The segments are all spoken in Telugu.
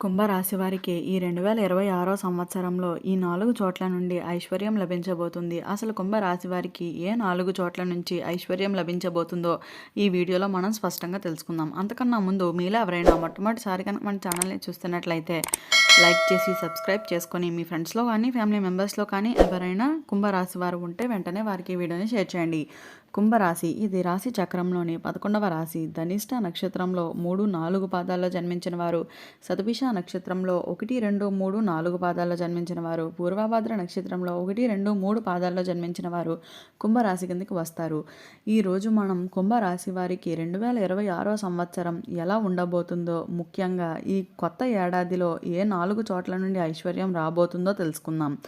కుంభరాశి వారికి ఈ రెండు వేల ఇరవై ఆరో సంవత్సరంలో ఈ నాలుగు చోట్ల నుండి ఐశ్వర్యం లభించబోతుంది. అసలు కుంభరాశి వారికి ఏ నాలుగు చోట్ల నుంచి ఐశ్వర్యం లభించబోతుందో ఈ వీడియోలో మనం స్పష్టంగా తెలుసుకుందాం. అంతకన్నా ముందు మీలో ఎవరైనా మొట్టమొదటిసారి కనుక మన ఛానల్ని చూస్తున్నట్లయితే లైక్ చేసి సబ్స్క్రైబ్ చేసుకొని మీ ఫ్రెండ్స్లో కానీ ఫ్యామిలీ మెంబర్స్లో కానీ ఎవరైనా కుంభరాశి వారు ఉంటే వెంటనే వారికి వీడియోని షేర్ చేయండి. కుంభరాశి ఇది రాశి చక్రంలోని పదకొండవ రాశి. ధనిష్ట నక్షత్రంలో మూడు నాలుగు పాదాల్లో జన్మించిన వారు. సతభిష నక్షత్రంలో ఒకటి రెండు మూడు నాలుగు పాదాల్లో జన్మించిన వారు. పూర్వభాద్ర నక్షత్రంలో ఒకటి రెండు మూడు పాదాల్లో జన్మించిన వారు కుంభరాశి కిందకి వస్తారు. ఈరోజు మనం కుంభరాశి వారికి రెండు వేల ఇరవై ఆరో సంవత్సరం ఎలా ఉండబోతుందో ముఖ్యంగా ఈ కొత్త ఏడాదిలో ఏ నాలుగు చోట్ల నుండి ఐశ్వర్యం రాబోతుందో తెలుసుకుందాం.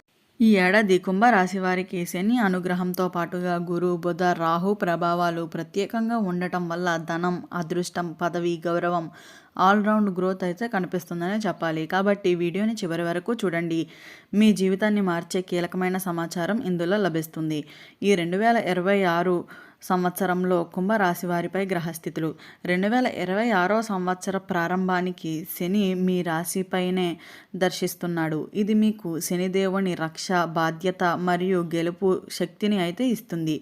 ఈ ఏడాది కుంభరాశి వారికి శని అనుగ్రహంతో పాటుగా గురు బుధ రాహు ప్రభావాలు ప్రత్యేకంగా ఉండటం వల్ల ధనం అదృష్టం పదవి గౌరవం ఆల్రౌండ్ గ్రోత్ అయితే కనిపిస్తుందనే చెప్పాలి. కాబట్టి వీడియోని చివరి వరకు చూడండి. మీ జీవితాన్ని మార్చే కీలకమైన సమాచారం ఇందులో లభిస్తుంది. ఈ రెండు వేల ఇరవై ఆరు సంవత్సరంలో కుంభరాశి వారిపై గ్రహస్థితులు. రెండు వేల ఇరవై ఆరో సంవత్సర ప్రారంభానికి శని మీ రాశిపైనే దర్శిస్తున్నాడు. ఇది మీకు శనిదేవుని రక్ష బాధ్యత మరియు గెలుపు శక్తిని అయితే ఇస్తుంది.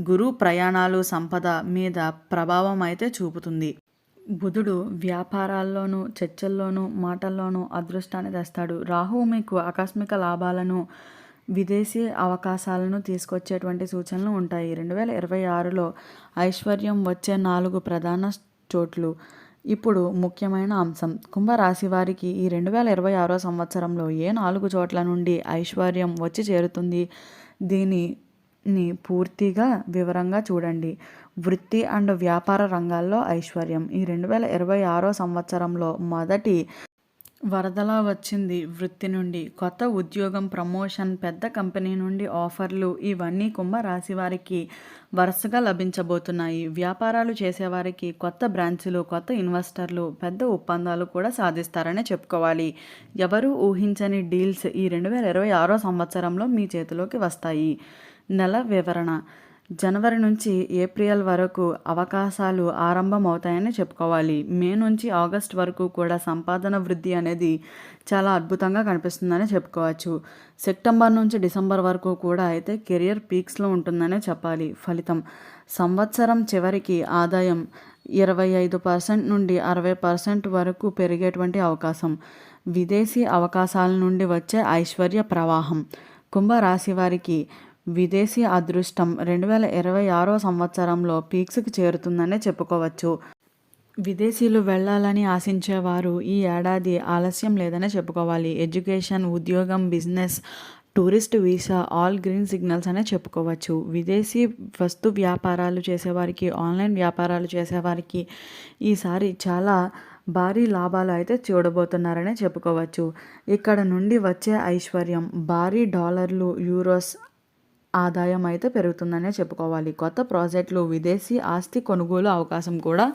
గురు ప్రయాణాలు సంపద మీద ప్రభావం అయితే చూపుతుంది. బుధుడు వ్యాపారాల్లోనూ చర్చల్లోనూ మాటల్లోనూ అదృష్టాన్ని తెస్తాడు. రాహువు మీకు ఆకస్మిక లాభాలను విదేశీ అవకాశాలను తీసుకొచ్చేటువంటి సూచనలు ఉంటాయి. రెండు వేల ఇరవై ఆరులో ఐశ్వర్యం వచ్చే నాలుగు ప్రధాన చోట్లు ఇప్పుడు ముఖ్యమైన అంశం. కుంభరాశి వారికి ఈ రెండు వేల ఇరవై ఆరో సంవత్సరంలో ఏ నాలుగు చోట్ల నుండి ఐశ్వర్యం వచ్చి చేరుతుంది? దీనిని పూర్తిగా వివరంగా చూడండి. వృత్తి అండ్ వ్యాపార రంగాల్లో ఐశ్వర్యం. ఈ రెండు వేల ఇరవై ఆరో సంవత్సరంలో మొదటి వరదలా వచ్చింది. వృత్తి నుండి కొత్త ఉద్యోగం ప్రమోషన్ పెద్ద కంపెనీ నుండి ఆఫర్లు ఇవన్నీ కుంభరాశి వారికి వరుసగా లభించబోతున్నాయి. వ్యాపారాలు చేసేవారికి కొత్త బ్రాంచ్లు కొత్త ఇన్వెస్టర్లు పెద్ద ఒప్పందాలు కూడా సాధిస్తారని చెప్పుకోవాలి. ఎవరు ఊహించని డీల్స్ ఈ రెండు వేల ఇరవై ఆరో సంవత్సరంలో మీ చేతిలోకి వస్తాయి. నెల వివరణ. జనవరి నుంచి ఏప్రిల్ వరకు అవకాశాలు ఆరంభమవుతాయని చెప్పుకోవాలి. మే నుంచి ఆగస్ట్ వరకు కూడా సంపాదన వృద్ధి అనేది చాలా అద్భుతంగా కనిపిస్తుందని చెప్పుకోవచ్చు. సెప్టెంబర్ నుంచి డిసెంబర్ వరకు కూడా అయితే కెరియర్ పీక్స్లో ఉంటుందనే చెప్పాలి. ఫలితం సంవత్సరం చివరికి ఆదాయం ఇరవై ఐదు పర్సెంట్ నుండి అరవై పర్సెంట్ వరకు పెరిగేటువంటి అవకాశం. విదేశీ అవకాశాల నుండి వచ్చే ఐశ్వర్య ప్రవాహం కుంభరాశి వారికి విదేశీ అదృష్టం రెండు వేల ఇరవై ఆరో సంవత్సరంలో పీక్స్కి చేరుతుందనే చెప్పుకోవచ్చు. విదేశీలు వెళ్ళాలని ఆశించేవారు ఈ ఏడాది ఆలస్యం లేదనే చెప్పుకోవాలి. ఎడ్యుకేషన్ ఉద్యోగం business tourist visa all green signals అనే చెప్పుకోవచ్చు. విదేశీ వస్తు వ్యాపారాలు చేసేవారికి ఆన్లైన్ వ్యాపారాలు చేసేవారికి ఈసారి చాలా భారీ లాభాలు అయితే చూడబోతున్నారనే చెప్పుకోవచ్చు. ఇక్కడ నుండి వచ్చే ఐశ్వర్యం భారీ డాలర్లు యూరోస్ ఆదాయం అయితే పెరుగుతుందనే చెప్పుకోవాలి. కొత్త ప్రాజెక్టులు విదేశీ ఆస్తి కొనుగోలు అవకాశం కూడా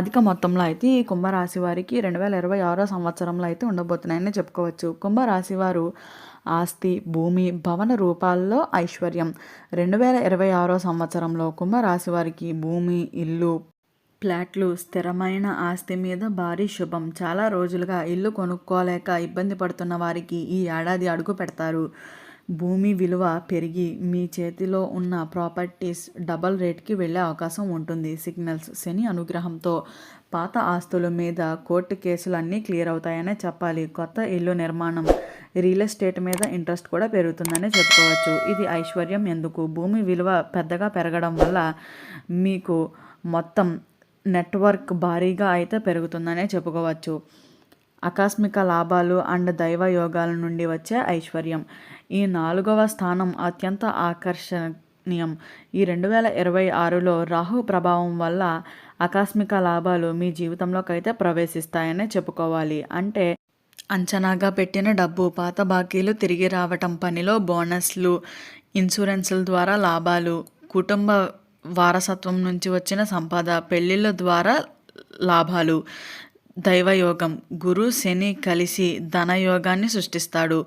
అధిక మొత్తంలో అయితే ఈ కుంభరాశి వారికి రెండు వేల ఇరవై ఆరో సంవత్సరంలో అయితే ఉండబోతున్నాయని చెప్పుకోవచ్చు. కుంభరాశి వారు ఆస్తి భూమి భవన రూపాల్లో ఐశ్వర్యం. రెండు వేల ఇరవై ఆరో సంవత్సరంలో కుంభరాశి వారికి భూమి ఇల్లు ఫ్లాట్లు స్థిరమైన ఆస్తి మీద భారీ శుభం. చాలా రోజులుగా ఇల్లు కొనుక్కోలేక ఇబ్బంది పడుతున్న వారికి ఈ ఏడాది అడుగు పెడతారు. భూమి విలువ పెరిగి మీ చేతిలో ఉన్న ప్రాపర్టీస్ డబల్ రేట్కి వెళ్ళే అవకాశం ఉంటుంది సిగ్నల్స్ శని అనుగ్రహంతో. పాత ఆస్తుల మీద కోర్టు కేసులు అన్నీ క్లియర్ అవుతాయనే చెప్పాలి. కొత్త ఇల్లు నిర్మాణం రియల్ ఎస్టేట్ మీద ఇంట్రెస్ట్ కూడా పెరుగుతుందనే చెప్పుకోవచ్చు. ఇది ఐశ్వర్యం ఎందుకు? భూమి విలువ పెద్దగా పెరగడం వల్ల మీకు మొత్తం నెట్వర్క్ భారీగా అయితే పెరుగుతుందనే చెప్పుకోవచ్చు. ఆకస్మిక లాభాలు అండ్ దైవ యోగాల నుండి వచ్చే ఐశ్వర్యం. ఈ నాలుగవ స్థానం అత్యంత ఆకర్షణీయం. ఈ రెండు వేల ఇరవై ఆరులో రాహు ప్రభావం వల్ల ఆకస్మిక లాభాలు మీ జీవితంలోకైతే ప్రవేశిస్తాయనే ప్రవేశిస్తాయని చెప్పుకోవాలి. అంటే అంచనాగా పెట్టిన డబ్బు పాత బాకీలు తిరిగి రావటం పనిలో బోనస్లు ఇన్సూరెన్సుల ద్వారా లాభాలు కుటుంబ వారసత్వం నుంచి వచ్చిన సంపద పెళ్ళిళ్ళ ద్వారా లాభాలు దైవయోగం. గురు శని కలిసి ధనయోగాన్ని సృష్టిస్తాడు.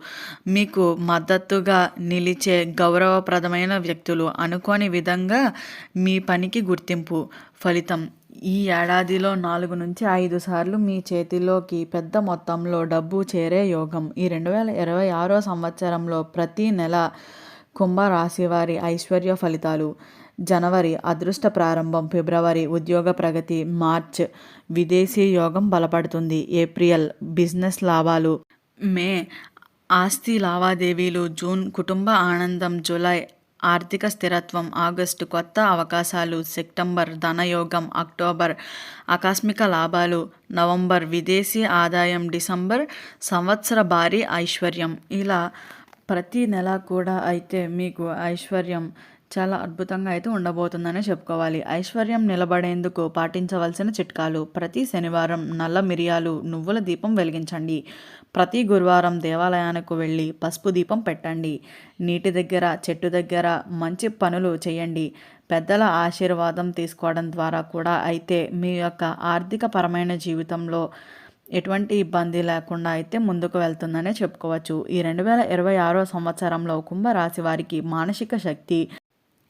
మీకు మద్దతుగా నిలిచే గౌరవప్రదమైన వ్యక్తులు అనుకోని విధంగా మీ పనికి గుర్తింపు ఫలితం. ఈ ఏడాదిలో నాలుగు నుంచి ఐదు సార్లు మీ చేతిలోకి పెద్ద మొత్తంలో డబ్బు చేరే యోగం. ఈ రెండు వేల ఇరవై ఆరో సంవత్సరంలో ప్రతి నెల కుంభరాశి వారి ఐశ్వర్య ఫలితాలు. జనవరి అదృష్ట ప్రారంభం ఫిబ్రవరి ఉద్యోగ ప్రగతి మార్చ్ విదేశీ యోగం బలపడుతుంది. ఏప్రిల్ బిజినెస్ లాభాలు మే ఆస్తి లావాదేవీలు జూన్ కుటుంబ ఆనందం జూలై ఆర్థిక స్థిరత్వం ఆగస్టు కొత్త అవకాశాలు సెప్టెంబర్ ధనయోగం అక్టోబర్ ఆకస్మిక లాభాలు నవంబర్ విదేశీ ఆదాయం డిసెంబర్ సంవత్సర భారీ ఐశ్వర్యం. ఇలా ప్రతి నెల కూడా అయితే మీకు ఐశ్వర్యం చాలా అద్భుతంగా అయితే ఉండబోతుందని చెప్పుకోవాలి. ఐశ్వర్యం నిలబడేందుకు పాటించవలసిన చిట్కాలు. ప్రతి శనివారం నల్ల మిరియాలు నువ్వుల దీపం వెలిగించండి. ప్రతి గురువారం దేవాలయానికి వెళ్ళి పసుపు దీపం పెట్టండి. నీటి దగ్గర చెట్టు దగ్గర మంచి పనులు చేయండి. పెద్దల ఆశీర్వాదం తీసుకోవడం ద్వారా కూడా అయితే మీ యొక్క ఆర్థిక పరమైన జీవితంలో ఎటువంటి ఇబ్బంది లేకుండా అయితే ముందుకు వెళ్తుందనే చెప్పుకోవచ్చు. ఈ రెండు వేల ఇరవై ఆరో సంవత్సరంలో కుంభరాశి వారికి మానసిక శక్తి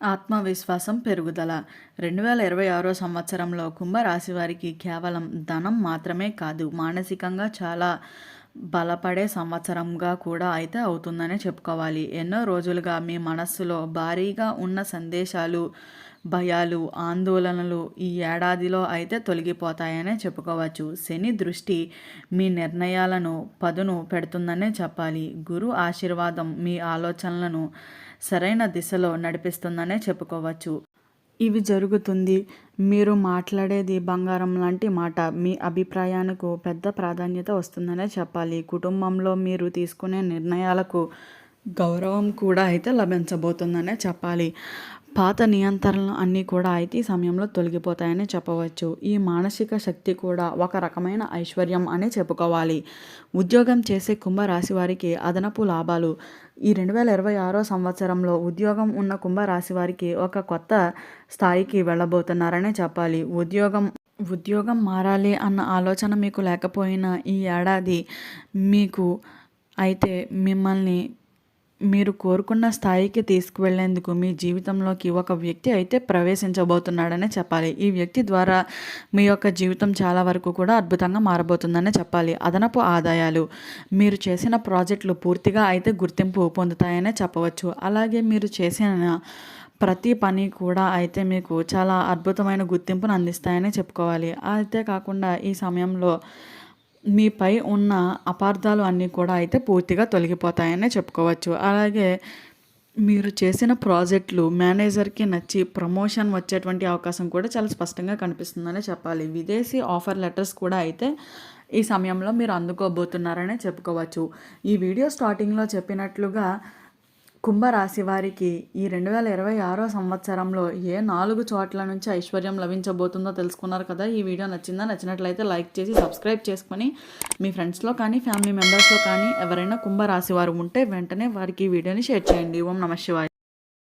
ఆత్మవిశ్వాసం పెరుగుదల. రెండు వేల ఇరవై ఆరో సంవత్సరంలో కుంభరాశి వారికి కేవలం ధనం మాత్రమే కాదు మానసికంగా చాలా బలపడే సంవత్సరంగా కూడా అయితే అవుతుందనే చెప్పుకోవాలి. ఎన్నో రోజులుగా మీ మనస్సులో భారీగా ఉన్న సందేశాలు భయాలు ఆందోళనలు ఈ ఏడాదిలో అయితే తొలగిపోతాయనే చెప్పుకోవచ్చు. శని దృష్టి మీ నిర్ణయాలను పదును పెడుతుందనే చెప్పాలి. గురు ఆశీర్వాదం మీ ఆలోచనలను సరైన దిశలో నడిపిస్తుందనే చెప్పుకోవచ్చు. ఇవి జరుగుతుంది. మీరు మాట్లాడేది బంగారం లాంటి మాట. మీ అభిప్రాయానికి పెద్ద ప్రాధాన్యత వస్తుందనే చెప్పాలి. కుటుంబంలో మీరు తీసుకునే నిర్ణయాలకు గౌరవం కూడా అయితే లభించబోతుందనే చెప్పాలి. పాత నియంత్రణలు అన్నీ కూడా అయితే ఈ సమయంలో తొలగిపోతాయని చెప్పవచ్చు. ఈ మానసిక శక్తి కూడా ఒక రకమైన ఐశ్వర్యం అనే చెప్పుకోవాలి. ఉద్యోగం చేసే కుంభరాశి వారికి అదనపు లాభాలు. ఈ రెండు వేల ఇరవై ఆరో సంవత్సరంలో ఉద్యోగం ఉన్న కుంభరాశి వారికి ఒక కొత్త స్థాయికి వెళ్ళబోతున్నారనే చెప్పాలి. ఉద్యోగం ఉద్యోగం మారాలి అన్న ఆలోచన మీకు లేకపోయినా ఈ ఏడాది మీకు అయితే మిమ్మల్ని మీరు కోరుకున్న స్థాయికి తీసుకువెళ్ళేందుకు మీ జీవితంలోకి ఒక వ్యక్తి అయితే ప్రవేశించబోతున్నాడనే చెప్పాలి. ఈ వ్యక్తి ద్వారా మీ యొక్క జీవితం చాలా వరకు కూడా అద్భుతంగా మారబోతుందనే చెప్పాలి. అదనపు ఆదాయాలు మీరు చేసిన ప్రాజెక్టులు పూర్తిగా అయితే గుర్తింపు పొందుతాయనే చెప్పవచ్చు. అలాగే మీరు చేసిన ప్రతి పని కూడా అయితే మీకు చాలా అద్భుతమైన గుర్తింపును అందిస్తాయని చెప్పుకోవాలి. అయితే కాకుండా ఈ సమయంలో మీపై ఉన్న అపార్థాలు అన్నీ కూడా అయితే పూర్తిగా తొలగిపోతాయనే చెప్పుకోవచ్చు. అలాగే మీరు చేసిన ప్రాజెక్టులు మేనేజర్కి నచ్చి ప్రమోషన్ వచ్చేటువంటి అవకాశం కూడా చాలా స్పష్టంగా కనిపిస్తుందనే చెప్పాలి. విదేశీ ఆఫర్ లెటర్స్ కూడా అయితే ఈ సమయంలో మీరు అందుకోబోతున్నారనే చెప్పుకోవచ్చు. ఈ వీడియో స్టార్టింగ్లో చెప్పినట్లుగా కుంభరాశి వారికి ఈ రెండు వేల ఇరవై ఆరో సంవత్సరంలో ఏ నాలుగు చోట్ల నుంచి ఐశ్వర్యం లభించబోతుందో తెలుసుకున్నారు కదా. ఈ వీడియో నచ్చిందా? నచ్చినట్లయితే లైక్ చేసి సబ్స్క్రైబ్ చేసుకొని మీ ఫ్రెండ్స్లో కానీ ఫ్యామిలీ మెంబర్స్లో కానీ ఎవరైనా కుంభరాశి వారు ఉంటే వెంటనే వారికి ఈ వీడియోని షేర్ చేయండి. ఓం నమ శివాయ.